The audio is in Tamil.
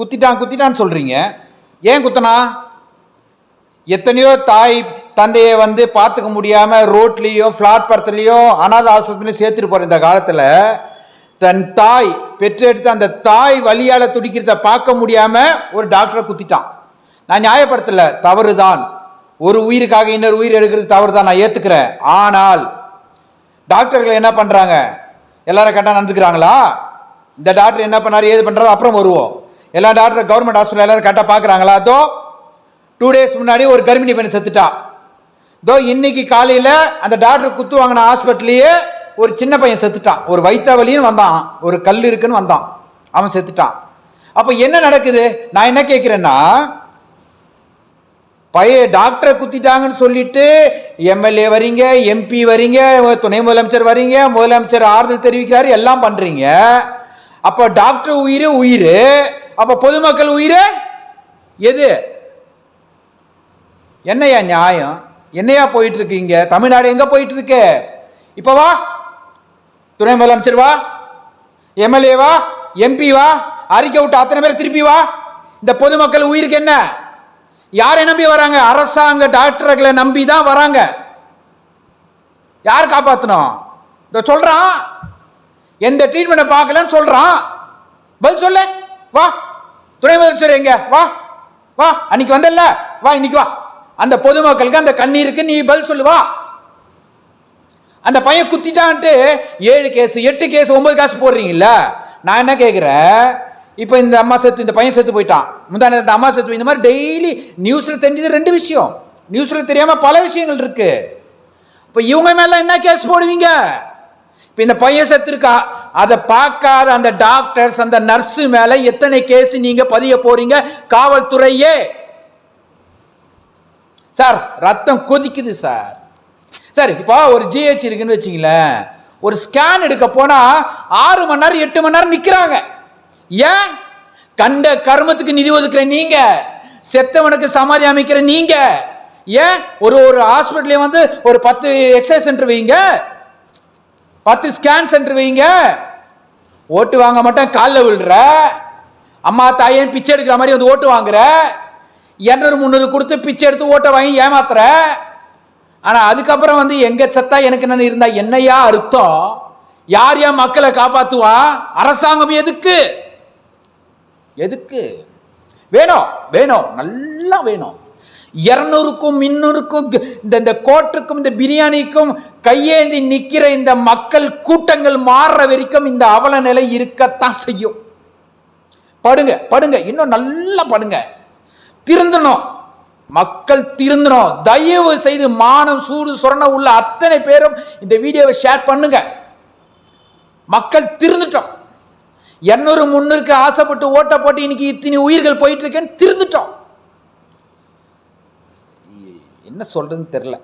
குத்திட்டான் குத்திட்டான்னு சொல்றீங்க. ஏன் குத்தனா? எத்தனையோ தாய் தந்தையை வந்து பார்த்துக்க முடியாம ரோட்லேயோ பிளாட்பாரத்துலேயோ அனாத ஆசிரமத்திலையும் சேர்த்துட்டு போற இந்த காலத்தில் தன் தாய் பெற்றெடுத்த அந்த தாய் வழியால் துடிக்கிறத பார்க்க முடியாம ஒரு டாக்டரை குத்திட்டான். நான் நியாயப்படுத்தல தவறுதான். ஒரு உயிருக்காக இன்னொரு உயிர் எடுக்கிறது தவறு தான் நான் ஏற்றுக்கிறேன் ஆனால் டாக்டர்கள் என்ன பண்ணுறாங்க எல்லாரும் கரெக்டாக நடந்துக்கிறாங்களா? இந்த டாக்டர் என்ன பண்ணார் ஏது பண்ணுறது அப்புறம் வருவோம். எல்லா டாக்டர் கவர்மெண்ட் ஹாஸ்பிட்டல் எல்லாரும் கரெக்டாக பார்க்குறாங்களா? அதோ டூ டேஸ் முன்னாடி ஒரு கர்ப்பிணி பெண் செத்துட்டா. தோ இன்னைக்கு காலையில் அந்த டாக்டர் குத்து வாங்கின ஹாஸ்பிட்டல்லையே ஒரு சின்ன பையன் செத்துட்டான். ஒரு வைத்த வழின்னு வந்தான். ஒரு கல் இருக்குன்னு வந்தான். அவன் செத்துட்டான். அப்போ என்ன நடக்குது? நான் என்ன கேட்குறேன்னா பைய டாக்டரை குத்திட்டாங்கன்னு சொல்லிட்டு எம்எல்ஏ வரீங்க எம்பி வரீங்க துணை முதலமைச்சர் வரீங்க முதலமைச்சர் ஆறுதல் தெரிவிக்கிறாரு எல்லாம் பண்ணுறீங்க அப்போ டாக்டர் உயிர் உயிர். அப்போ பொதுமக்கள் உயிரே? எது? என்னையா நியாயம்? என்னையா போயிட்டு இருக்கீங்க தமிழ்நாடு எங்க போயிட்டு இருக்கு இப்போ வா. துணை முதலமைச்சர் வா. எம்எல்ஏ வா. எம்பி வா. அறிக்கை விட்டு அத்தனை பேர் திருப்பி வா. இந்த பொதுமக்கள் உயிருக்கு என்ன? யாரை நம்பி வராங்க? அரசாங்க டாக்டர்களை நம்பி தான் வராங்க. யார் காப்பாத்தணும்? இந்த சொல்றான். எந்த ட்ரீட்மெண்ட்டை பார்க்கலன்னு சொல்றான். பதில் சொல்லு. வா. துணை முதலமைச்சர் எங்க? வா வா. அன்னைக்கு வந்தல்ல வா இன்னைக்கு வா. அந்த பொதுமக்களுக்கு அந்த கண்ணீருக்கு நீ பதில் சொல்லுவா அந்த பையன் குத்திட்டான்ட்டு ஏழு கேஸ் எட்டு கேஸ் ஒன்பது காசு போடுறீங்கல்ல. நான் என்ன கேட்குறேன் இப்போ இந்த அம்மா செத்து இந்த பையன் செத்து போயிட்டான். முந்தான இந்த அம்மா செத்து இந்த மாதிரி டெய்லி நியூஸில் தெரிஞ்சது ரெண்டு விஷயம். நியூஸில் தெரியாமல் பல விஷயங்கள் இருக்குது இப்போ இவங்க மேலே என்ன கேஸ் போடுவீங்க? இப்போ இந்த பையன் செத்துருக்கா அதை பார்க்காத அந்த டாக்டர்ஸ் அந்த நர்ஸு மேல எத்தனை கேஸ் நீங்க பதிய போறீங்க? காவல்துறையே. சார் ரத்தம் கொதிக்குது சார் சார் இப்போ ஒரு ஜிஹெச் இருக்குன்னு வச்சிங்களேன் ஒரு ஸ்கேன் எடுக்க போனா ஆறு மணி நேரம் எட்டு மணி நேரம் நிக்கிறாங்க. ஏன்? கண்ட கர்மத்துக்கு நிதி ஒதுக்குற நீங்க. செத்தவனுக்கு சமாதி அமைக்கிற நீங்க. ஏன்? ஒரு ஒரு ஹாஸ்பிட்டல்ல வந்து ஒரு பத்து எக்ஸசைஸ் சென்டர் வைங்க. பத்து ஸ்கேன் சென்டர் வைங்க. ஓட்டு வாங்க மட்டும் காலில் விழுற. அம்மா தாயேன்னு பிச்சை எடுக்கிற மாதிரி வந்து ஓட்டு வாங்குற. இரநூறு முந்நூறு கொடுத்து பிச்சை எடுத்து ஓட்டை வாங்கி ஏமாத்துற. ஆனால் அதுக்கப்புறம் வந்து எங்க செத்தா எனக்கு என்ன இருந்தா என்னையா அர்த்தம்? யார் யார் மக்களை காப்பாத்துவா? அரசாங்கம் எதுக்கு? எதுக்கு? வேணும் வேணும் நல்லா வேணும். இரநூறுக்கும் முன்னூறுக்கும் இந்த இந்த கோட்டுக்கும் இந்த பிரியாணிக்கும் கையேந்தி நிற்கிற இந்த மக்கள் கூட்டங்கள் மாறுற வரைக்கும் இந்த அவல நிலை இருக்கத்தான் செய்யும். படுங்க படுங்க. இன்னும் நல்லா படுங்க. திருந்தணும். மக்கள் திருந்தணும். தயவு செய்து மானம் சூடு சுரண உள்ள அத்தனை பேரும் இந்த வீடியோவை ஷேர் பண்ணுங்க. மக்கள் திருந்துட்டோம். இரநூறு முன்னூறுக்கு ஆசைப்பட்டு ஓட்ட போட்டு இன்னைக்கு இத்தனை உயிர்கள் போயிட்டு இருக்கேன்னு திருந்துட்டோம். என்ன சொல்கிறதுன்னு தெரில